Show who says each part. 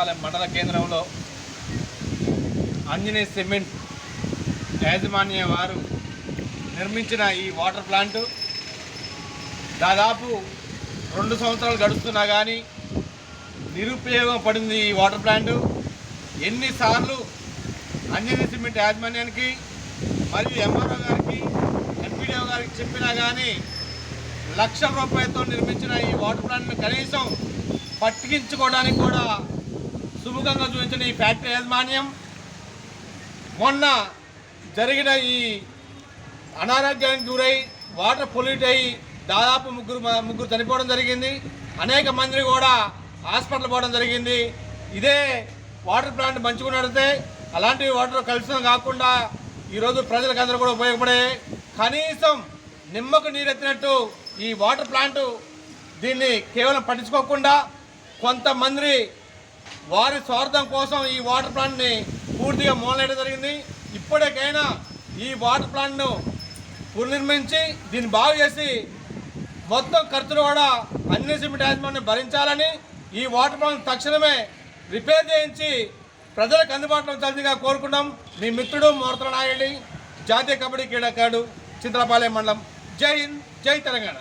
Speaker 1: చింతలపాలెం మండల కేంద్రంలో ఆంజనేయ సిమెంట్ యాజమాన్య వారు నిర్మించిన ఈ వాటర్ ప్లాంటు దాదాపు రెండు సంవత్సరాలు గడుస్తున్నా కానీ నిరుపయోగం పడింది ఈ వాటర్ ప్లాంటు. ఎన్నిసార్లు ఆంజనేయ సిమెంట్ యాజమాన్యానికి మరియు ఎంఆర్ఓ గారికి ఎంపీడీఓ గారికి చెప్పినా కానీ లక్షల రూపాయలతో నిర్మించిన ఈ వాటర్ ప్లాంట్ని కనీసం పట్టించుకోవడానికి కూడా సుముఖంగా చూపించిన ఈ ఫ్యాక్టరీ యాజమాన్యం మొన్న జరిగిన ఈ అనారోగ్యానికి గురై వాటర్ పొల్యూట్ అయ్యి దాదాపు ముగ్గురు ముగ్గురు చనిపోవడం జరిగింది. అనేక మందిని కూడా హాస్పిటల్ పోవడం జరిగింది. ఇదే వాటర్ ప్లాంట్ మంచిగా నడితే అలాంటి వాటర్ కలుషితం కాకుండా ఈరోజు ప్రజలకు అందరూ కూడా ఉపయోగపడే కనీసం నిమ్మకు నీరెత్తినట్టు ఈ వాటర్ ప్లాంట్ దీన్ని కేవలం పట్టించుకోకుండా కొంతమంది వారి స్వార్థం కోసం ఈ వాటర్ ప్లాంట్ని పూర్తిగా మూలనేయడం జరిగింది. ఇప్పటికైనా ఈ వాటర్ ప్లాంట్ను పునర్నిర్మించి దీన్ని బాగు చేసి మొత్తం ఖర్చులు కూడా అన్ని సిమెంట్ యాజమాన్యం భరించాలని ఈ వాటర్ ప్లాంట్ తక్షణమే రిపేర్ చేయించి ప్రజలకు అందుబాటులో ఉంచాల్సిందిగా కోరుకున్నాం మీ మిత్రుడు మూర్తల నాయుడి జాతీయ కబడ్డీ క్రీడాకారుడు చింతలపాలెం మండలం. జై హింద్ జై తెలంగాణ.